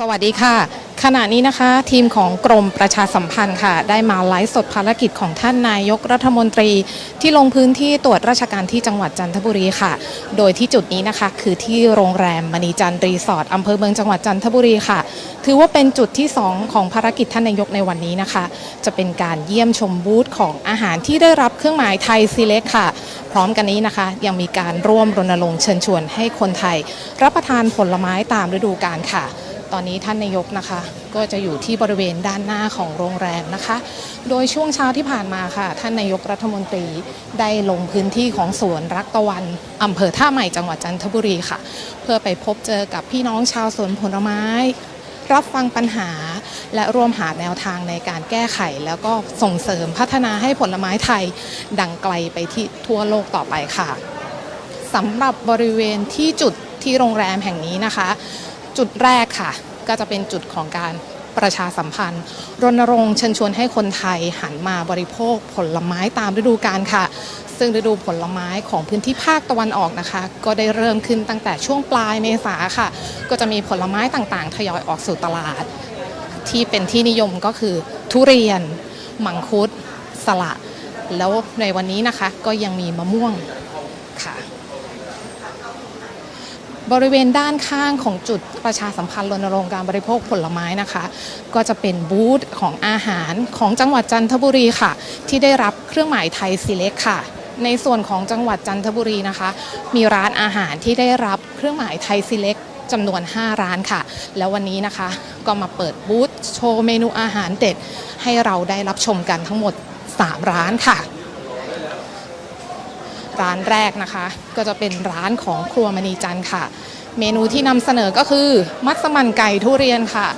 สวัสดีค่ะ ขณะนี้นะคะทีมของกรมประชาสัมพันธ์ค่ะ ได้มาไลฟ์สดภารกิจของท่านนายกรัฐมนตรี ที่ลงพื้นที่ตรวจราชการที่จังหวัดจันทบุรีค่ะ โดยที่จุดนี้นะคะคือที่โรงแรมมณีจันทร์รีสอร์ทอำเภอเมืองจังหวัดจันทบุรีค่ะ ถือว่าเป็นจุดที่ 2 ของภารกิจท่านนายกในวันนี้นะคะ จะเป็นการเยี่ยมชมบูธของอาหารที่ได้รับเครื่องหมายไทยซีเล็กค่ะ พร้อมกันนี้นะคะ ยังมีการร่วมรณรงค์เชิญชวนให้คนไทย รับประทานผลไม้ตามฤดูกาลค่ะ ตอนนี้ท่านนายกนะคะ ก็จะอยู่ที่บริเวณด้านหน้าของโรงแรมนะคะ โดยช่วงเช้าที่ผ่านมาค่ะ ท่านนายกรัฐมนตรีได้ลงพื้นที่ของสวนรักตะวันอำเภอท่าใหม่จังหวัดจันทบุรีค่ะ เพื่อไปพบเจอกับพี่น้องชาวสวนผลไม้ รับฟังปัญหา และร่วมหาแนวทางในการแก้ไข แล้วก็ส่งเสริมพัฒนาให้ผลไม้ไทย ดังไกลไปที่ทั่วโลกต่อไปค่ะสำหรับบริเวณที่จุดที่โรงแรมแห่งนี้นะคะ จุดแรกค่ะ ก็จะเป็นจุดของการประชาสัมพันธ์ รณรงค์เชิญชวนให้คนไทยหันมาบริโภคผลไม้ตามฤดูกาลค่ะ ซึ่งฤดูผลไม้ของพื้นที่ภาคตะวันออกนะคะ ก็ได้เริ่มขึ้นตั้งแต่ช่วงปลายเมษาค่ะ ก็จะมีผลไม้ต่างๆ ทยอยออกสู่ตลาด ที่เป็นที่นิยมก็คือ ทุเรียน มังคุด สละ แล้วในวันนี้นะคะก็ยังมีมะม่วงค่ะ บริเวณด้านข้างของจุดประชาสัมพันธ์รณรงค์การบริโภคผลไม้นะคะ ก็จะเป็นบูธของอาหารของจังหวัดจันทบุรีค่ะ ที่ได้รับเครื่องหมายไทยซีเล็กค่ะ ในส่วนของจังหวัดจันทบุรีนะคะ มีร้านอาหารที่ได้รับเครื่องหมายไทยซีเล็กจำนวน 5 ร้านค่ะ แล้ววันนี้นะคะก็มาเปิดบูธโชว์เมนูอาหารเด็ด ให้เราได้รับชมกันทั้งหมด 3 ร้านค่ะ ร้านแรกนะคะ ก็จะเป็นร้านของครัวมณีจันทร์ค่ะ เมนูที่นำเสนอก็คือ มัสมั่นไก่ทุเรียนค่ะ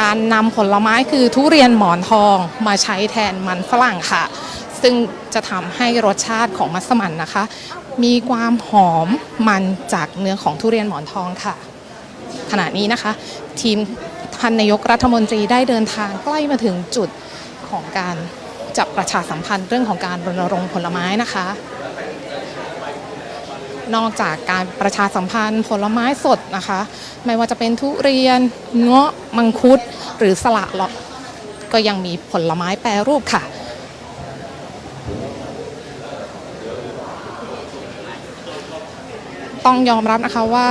การนำผลไม้คือทุเรียนหมอนทองมาใช้แทนมันฝรั่งค่ะ ซึ่งจะทำให้รสชาติของมัสมั่นนะคะ มีความหอมมันจากเนื้อของทุเรียนหมอนทองค่ะ ขณะนี้นะคะ ทีมท่านนายกรัฐมนตรีได้เดินทางใกล้มาถึงจุดของการจับประชาสัมพันธ์เรื่องของการรณรงค์ผลไม้นะคะ นอกจากการประชาสัมพันธ์ผลไม้สดนะคะ ไม่ว่าจะเป็นทุเรียน เงาะมังคุด หรือสละเลาะก็ยังมีผลไม้แปรรูปค่ะต้องยอมรับนะคะว่า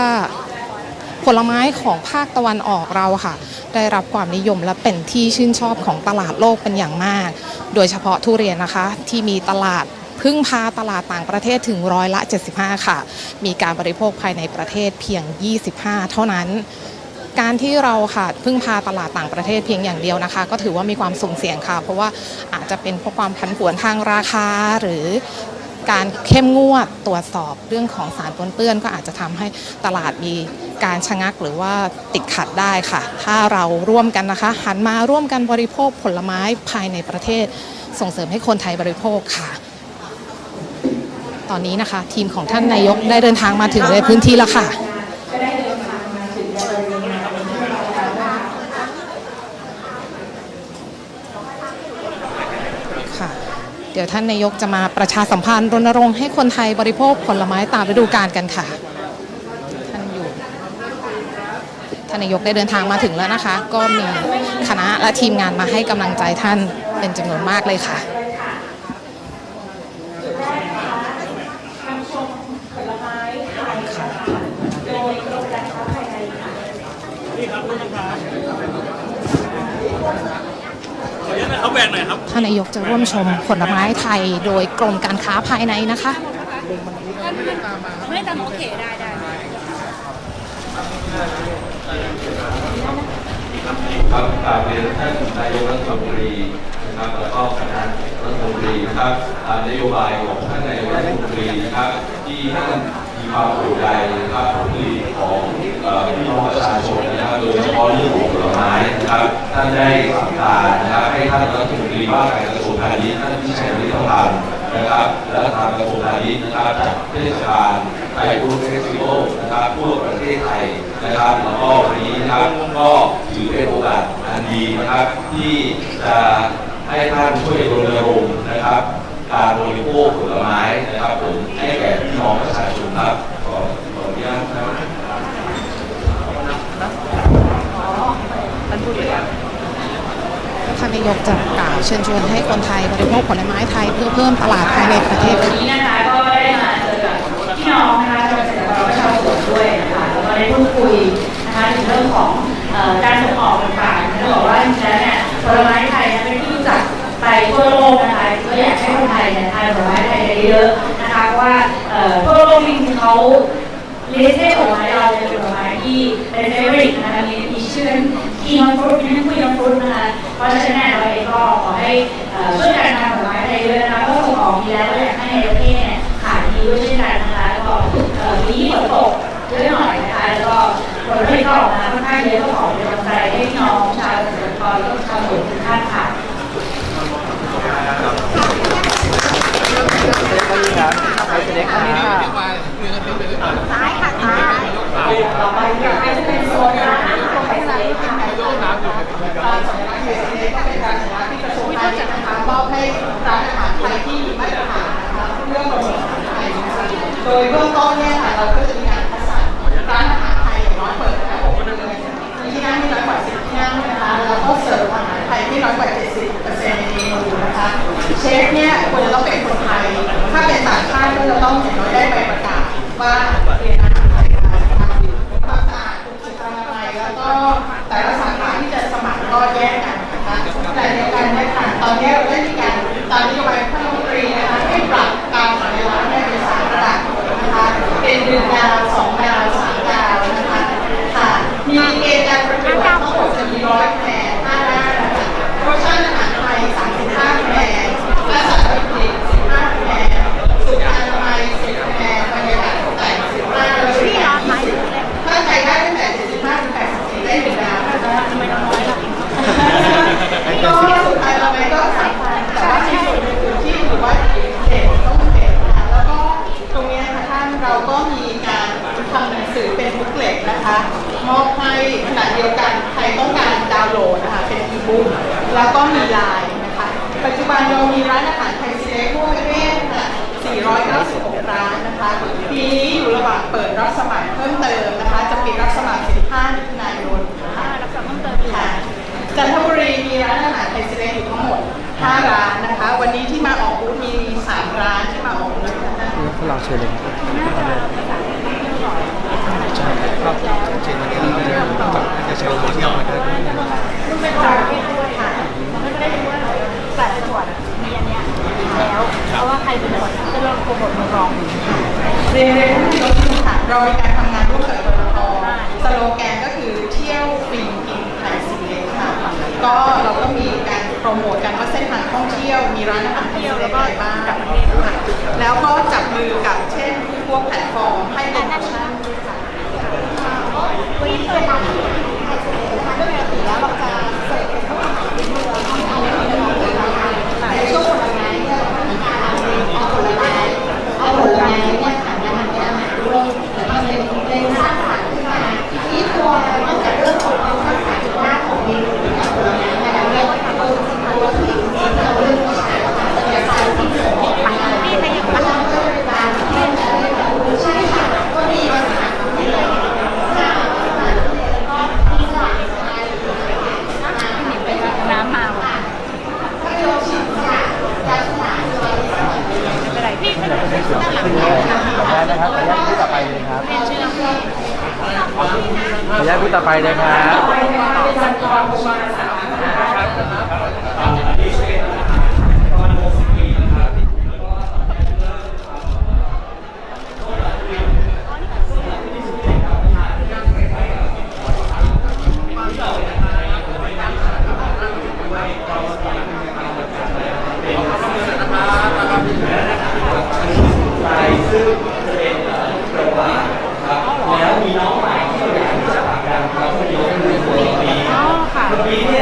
ผลไม้ของภาคตะวันออกเราค่ะ ได้รับความนิยมและเป็นที่ชื่นชอบของตลาดโลกเป็นอย่างมาก โดยเฉพาะทุเรียนนะคะที่มีตลาด พึ่งพาตลาดต่างประเทศถึงร้อยละ 75 ค่ะ มีการบริโภคภายในประเทศเพียง 25 เท่านั้นการที่เราค่ะพึ่งพาตลาดต่างประเทศเพียงอย่างเดียวนะคะ ก็ถือว่ามีความสุ่มเสี่ยงค่ะ เพราะว่าอาจจะเป็นเพราะความผันผวนทางราคาหรือการเข้มงวดตรวจสอบเรื่องของสารปนเปื้อน ก็อาจจะทำให้ตลาดมีการชะงักหรือว่าติดขัดได้ค่ะ ถ้าเราร่วมกันนะคะหันมาร่วมกันบริโภคผลไม้ภายในประเทศ ส่งเสริมให้คนไทยบริโภคค่ะ ตอนนี้นะคะ ทีมของท่านนายกได้เดินทางมาถึงในพื้นที่แล้วค่ะค่ะ เดี๋ยวท่านนายกจะมาประชาสัมพันธ์รณรงค์ให้คนไทยบริโภคผลไม้ตามฤดูกาลกันค่ะท่านอยู่ท่านนายกได้เดินทางมาถึงแล้วนะคะ ก็มีคณะและทีมงานมาให้กำลังใจท่านเป็นจำนวนมากเลยค่ะ ขออนุญาตนะครับ แวกหน่อยครับท่านนายกจะร่วมชมผลไม้ไทยโดยกรมการค้าภายในนะคะไม่ตามโอเคได้ได้ครับกราบเรียนท่านนายกรัฐมนตรีนะครับแล้วก็คณะรัฐมนตรีนะครับตามนโยบายของท่านนายกรัฐมนตรีนะครับ ที่ท่านมีความห่วงใยนะครับผลผลิตของพี่น้องประชาชนนะครับโดยเฉพาะ ทศกาลไทยฟู้ดเฟสติวัลนะครับทั่วประเทศไทยนะครับแล้วก็วันนี้นะครับก็ถือเป็นโอกาสอันดีนะครับ ที่จะให้ท่านช่วยรณรงค์นะครับ การบริโภคผลไม้นะครับผมให้แก่พี่น้องประชาชนครับขอขออนุญาตครับานนายกจะกล่าวเชิญชวนให้คนไทยบริโภคผลไม้ไทยเพื่อเพิ่มตลาดภายในประเทศวันนี้นะคะก็ได้มาเจอกับพี่ น้องนะคะชาวเกษตรกรและชาวสวนด้วยนะคะแล้วก็ได้พูดคุยนะคะถึงเรื่องของการส่งออกต่างๆจะบอกว่าจริงๆแล้วเนี่ยผลไม้ไทยเนี่ยเป็นที่รู้จักไปทั่วโลกนะคะก็อยากให้คนไทยเนี่ยทานผลไม้ไทยเยอะๆนะคะเพราะว่าทั่วโลกจริงๆเขาลิสต์ให้ผลไม้เราเป็นผลไม้ที่เป็นเฟเวอร์นะคะมีมีชื่อกีนอนฟรุตนั่นคุยนอนฟรุตนะคะเพราะฉะนั้นเราเองก็ขอให้ช่วยกันทำผลไม้ไทยเยอะนะคะเพราะส่งออกดีแล้วก็อยากให้ประเทศเนี่ยขายดีด้วยเช่นกันนะคะ วันนี้ฝนตกเยอะหน่อยนะคะแล้วก็ผลผลิตก็ออกมาค่อนข้างเยอะก็ขอเป็นกำลังใจให้น้องชาวเกษตรกรแล้วก็ชาวสวนทุกท่านค่ะ ต่อไปเนี่ยก็จะเป็นโซนร้านอาหารไทยค่ะ วิธีจัดนะคะมอบให้ร้านอาหารไทยที่มีมาตรฐานนะคะเรื่องระบบอาหารไทยนะคะโดยเบื้องต้นเนี่ยค่ะเราก็จะมีการคัดสรรร้านอาหารไทยอย่างน้อยเปิดนะคะ6เดือนมีที่นั่งไม่น้อยกว่า10ที่นั่งนะคะแล้วก็เสิร์ฟอาหาร ไทยไม่น้อยกว่า 70%ในเมนูนะคะเชฟเนี่ยควรจะต้องเป็นคนไทย ถ้าเป็นต่างชาติก็จะต้องอย่างน้อยได้ใบประกาศว่าเรียนอาหารไทยมานะคะความสะอาดถูกสุขอนามัยแล้วก็แต่ละสาขาที่จะสมัครก็แยกกันนะคะแต่เดียวกันเนี่ยค่ะตอนนี้เราได้มีการตามนโยบายท่านรัฐมนตรีนะคะให้ปรับการขายร้านให้เป็นสามระดับนะคะเป็นหนึ่งดาวสองดาวสามดาวนะคะค่ะมีเกณฑ์การประกวดทั้งหมดจะมีร้อยคะแนนห้าด้าน นะคะรชาติอาหารไทยสามสิบห้าคะแนนและสัตว์ผลิตสิบห้าคะแนนสุขอนามัยสิบคะแนนบรรยากาศตกแต่งสิบห้าคะแนนถ้าใครได้ตั้งแต่75ถึง84ได้หนึ่งดาวนะคะทำไมน้อยล่ะก็สุดท้ายเราไม่ก็สำคัญแต่ว่าในส่วนอื่นที่ถือว่าเด่นต้องเด่นนะคะแล้วก็ตรงเนี้ยค่ะท่านเราก็มีการทำหนังสือเป็นบุ๊กเลตนะคะมอบให้ขณะเดียวกันใครต้องการดาวน์โหลดนะคะเป็น บุ๊กแล้วก็มีไลน์นะคะ ปัจจุบันเรามีร้านอาหารไทยซีเล็กทั่วประเทศค่ะ496 ร้านนะคะ ปีนี้อยู่ระหว่างเปิดรับสมัครเพิ่มเติมนะคะ จะปิดรับสมัคร 15มิถุนายนค่ะรับสมัครเพิ่มเติมค่ะจันทบุรีมีร้านอาหารไทยซีเล็กอยู่ทั้งหมด 5 ร้านนะคะ วันนี้ที่มาออกบูธมี 3 ร้านที่มาออกบูธนะคะพวกเราเชิญเลยครับ ใช่ครับเชิญมาที่เราจะเชิญมาที่เราเลยลูกเป็นต่างประเทศด้วยค่ะแล้วก็ได้รู้ว่าแต่ละจังหวัดมีอันเนี้ยแล้วเพราะว่าใครเป็นคนจะลองโปรโมทมืองรองเรียนเรียนที่รู้ค่ะเรามีการทำงานร่วมกับกรทสโลแกนก็คือเที่ยวฟินกินไทยซีเล็กค่ะก็เราก็มีการโปรโมทกันว่าเส้นทางท่องเที่ยวมีร้านอาหารไทยซีเลอะไรบ้างค่ะแล้วก็จับมือกับเช่นพวกแพลตฟอร์มให้โปรโมชั่นด้วยค่ะ วันนี้ เปิดร้าน ครับอ๋อค่ะร้านต่อไปได้เลยครับร้านต่อไปน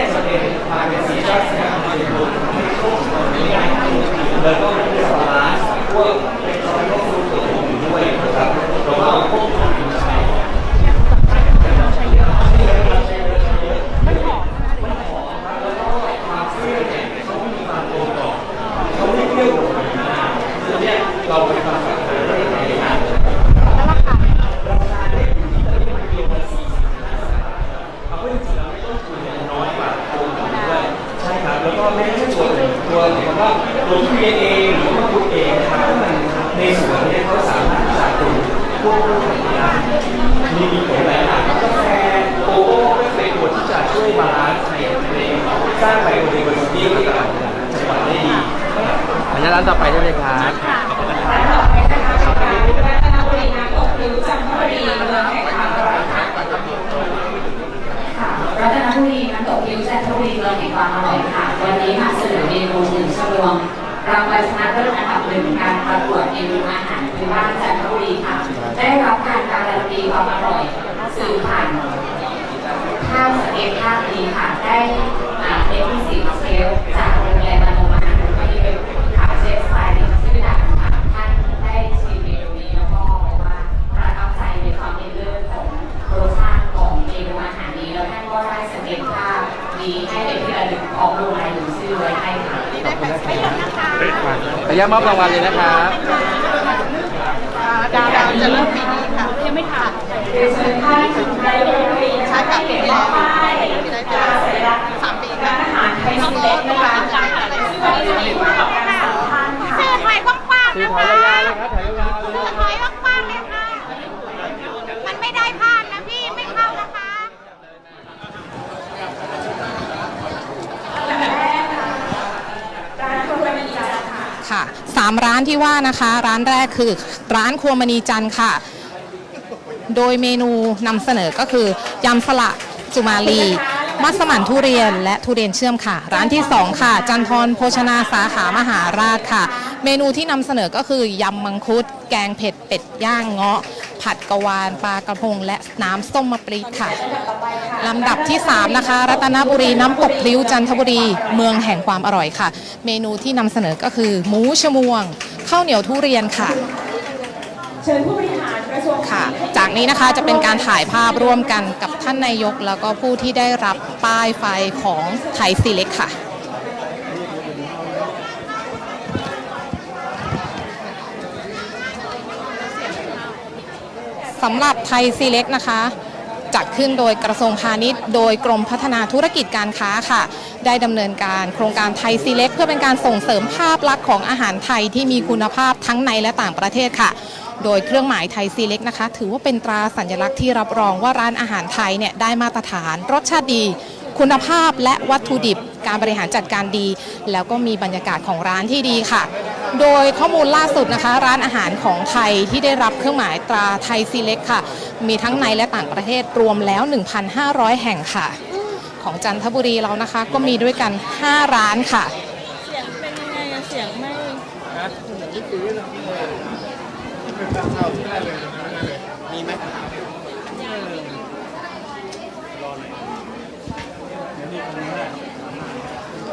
ะคะรัตนบุรีน้ำตกพริ้วจันทบุรีเมืองแห่งความอร่อยค่ะค่ะรัตนบุรีน้ำตกพริ้วจันทบุรีเมืองแห่งความอร่อยค่ะ วันนี้มาเสนอเมนูหนึ่งชมวงรางวัลชนะเลิศอันดับหนึ่งการประกวดเมนูอาหารพื้นบ้านจันทบุรีค่ะ ได้รับการการันตีความอร่อยสื่อผ่านข้าวสเต็กภาคนี้ค่ะ ได้เป็น ออนุญาตมอบรางวัลเลยนะครับ ดาวดาวจะเริ่มค่ะเรียนเชิญท่านนายกรัฐมนตรี ใช่ค่ะปีที่แล้วปีได้ปีสามปีค่ะ อาหารไทยซีเล็กนะคะซึ่งวันนี้จะมีผู้ประกอบการสามท่านค่ะ สื่อถอยกว้างๆ สื่อ นะ ถอย คะ ยาวๆเลยครับถอยยาวๆเลย สื่อถอยกว้างๆเลยค่ะ มันไม่ได้พลาดนะพี่ ไม่เข้านะคะ ค่ะสาม ร้านที่ว่านะคะ ร้านแรกคือร้านครัวมณีจันทร์ค่ะ โดยเมนูนำเสนอก็คือยำสละสุมาลี มัสมั่นทุเรียนและทุเรียนเชื่อมค่ะ ร้านที่ 2 ค่ะ จันทรโภชนาสาขามหาราชค่ะ เมนูที่นำเสนอก็คือยำมังคุด แกงเผ็ดเป็ดย่างเงาะ ผัดกะวานปลากระพง และน้ำส้มมะปรีดค่ะลำดับที่ 3 นะคะ รัตนบุรีน้ำตกพลิ้วจันทบุรี เมืองแห่งความอร่อยค่ะ เมนูที่นำเสนอก็คือ หมูชมวงข้าวเหนียวทุเรียนค่ะเชิญผู้บริหารกระทรวงค่ะ จากนี้นะคะจะเป็นการถ่ายภาพร่วมกันกับท่านนายก แล้วก็ผู้ที่ได้รับป้ายไฟของไทยซีเล็กค่ะ สำหรับไทยซีเล็กนะคะจัดขึ้นโดยกระทรวงพาณิชย์ โดยกรมพัฒนาธุรกิจการค้าค่ะ ได้ดำเนินการโครงการไทยซีเล็กเพื่อเป็นการส่งเสริมภาพลักษณ์ของอาหารไทยที่มีคุณภาพทั้งในและต่างประเทศค่ะ โดยเครื่องหมายไทยซีเล็กนะคะ ถือว่าเป็นตราสัญลักษณ์ที่รับรองว่าร้านอาหารไทยเนี่ยได้มาตรฐาน รสชาติดี คุณภาพและวัตถุดิบ การบริหารจัดการดี แล้วก็มีบรรยากาศของร้านที่ดีค่ะ โดยข้อมูลล่าสุดนะคะ ร้านอาหารของไทยที่ได้รับเครื่องหมายตราไทยซีเล็กค่ะ มีทั้งในและต่างประเทศรวมแล้ว 1,500 แห่งค่ะ ของจันทบุรีเรานะคะ ก็มีด้วยกัน 5 ร้านค่ะ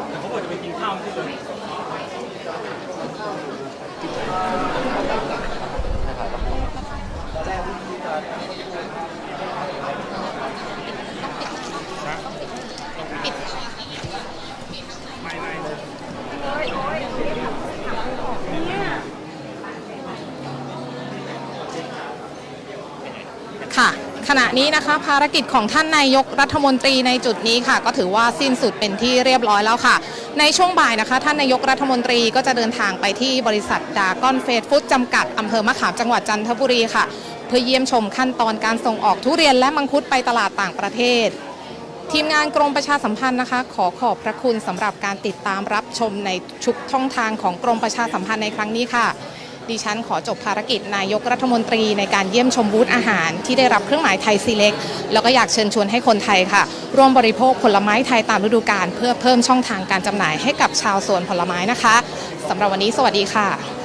แต่เขาบอกจะไปกินข้าวที่อื่น ค่ะ ข ณะนี้นะคะ ภารกิจของท่านนายกรัฐมนตรีในจุดนี้ค่ะ ก็ถือว่าสิ้นสุดเป็นที่เรียบร้อยแล้วค่ะ ในช่วงบ่ายนะคะ ท่านนายกรัฐมนตรีก็จะเดินทางไปที่บริษัทดากอนเฟสฟู้ดจำกัดอำเภอมะขามจังหวัดจันทบุรีค่ะ เพื่อเยี่ยมชมขั้นตอนการส่งออกทุเรียนและมังคุดไปตลาดต่างประเทศ ทีมงานกรมประชาสัมพันธ์นะคะ ขอขอบพระคุณสำหรับการติดตามรับชมในชุกช่องทางของกรมประชาสัมพันธ์ในครั้งนี้ค่ะ ดิฉันขอจบภารกิจนายกรัฐมนตรีในการเยี่ยมชมบูธอาหาร ที่ได้รับเครื่องหมายไทยซีเล็ก แล้วก็อยากเชิญชวนให้คนไทยค่ะ ร่วมบริโภคผลไม้ไทยตามฤดูกาลเพื่อเพิ่มช่องทางการจำหน่ายให้กับชาวสวนผลไม้นะคะสำหรับวันนี้สวัสดีค่ะ